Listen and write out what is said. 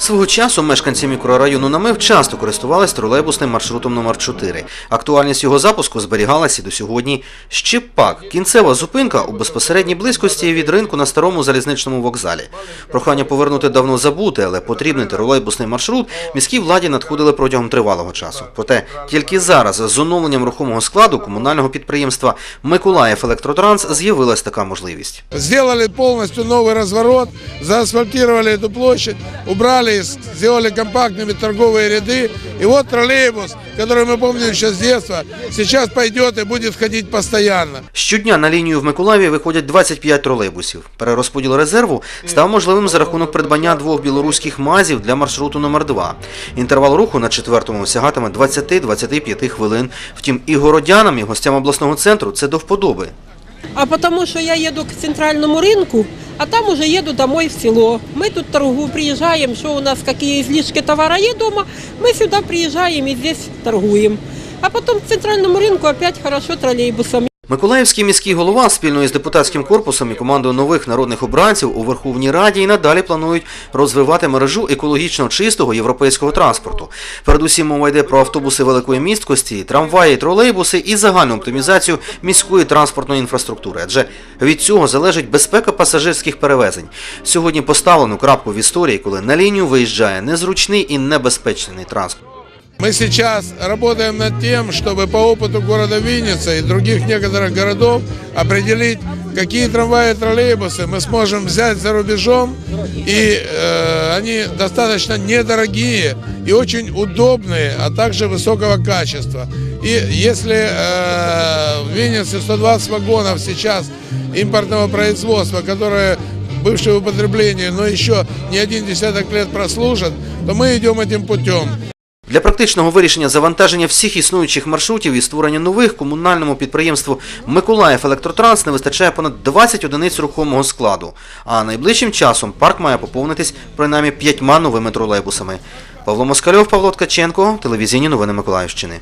Свого часу мешканці мікрорайону Намив часто користувались тролейбусним маршрутом номер 4 Актуальність його запуску зберігалася до сьогодні. Ще пак кінцева зупинка у безпосередній близькості від ринку на старому залізничному вокзалі. Прохання повернути давно забуте, але потрібний тролейбусний маршрут міській владі надходили протягом тривалого часу. Проте тільки зараз з оновленням рухомого складу комунального підприємства Миколаїв Електротранс з'явилась така можливість. Сделали полностью новый разворот, заасфальтировали эту площадь, убрали, с- сделали компактными торговые ряды. И вот троллейбус, который мы помним еще с детства, сейчас пойдет и будет ходить постоянно. Щодня на лінію в Миколаєві виходять 25 тролейбусів. Перерозподіл резерву став можливим за рахунок придбання двох білоруських мазів для маршруту номер 2 Інтервал руху на четвертому сягатиме 20-25 хвилин. Втім, і городянам, і гостям обласного центру це до вподоби. А потому что я еду к центральному рынку, а там уже еду домой в село. Мы тут торгу приезжаем, что у нас какие излишки товара есть дома, мы сюда приезжаем и здесь торгуем. А потом к центральному рынку опять хорошо троллейбусом. Миколаївський міський голова спільно із депутатським корпусом і командою нових народних обранців у Верховній Раді і надалі планують розвивати мережу екологічно чистого європейського транспорту. Передусім мова йде про автобуси великої місткості, трамваї, тролейбуси і загальну оптимізацію міської транспортної інфраструктури. Адже від цього залежить безпека пасажирських перевезень. Сьогодні поставлено крапку в історії, коли на лінію виїжджає незручний і небезпечний транспорт. Мы сейчас работаем над тем, чтобы по опыту города Винница и других некоторых городов определить, какие трамваи и троллейбусы мы сможем взять за рубежом. И э, они достаточно недорогие и очень удобные, а также высокого качества. И если э, в Виннице 120 вагонов сейчас импортного производства, которые бывшее в употреблении, но еще не один десяток лет прослужат, то мы идем этим путем. Для практичного вирішення завантаження всіх існуючих маршрутів і створення нових комунальному підприємству Миколаїв Електротранс не вистачає понад 20 одиниць рухомого складу. А найближчим часом парк має поповнитись принаймні п'ятьма новими тролейбусами. Павло Москальов, Павло Ткаченко, телевізійні новини Миколаївщини.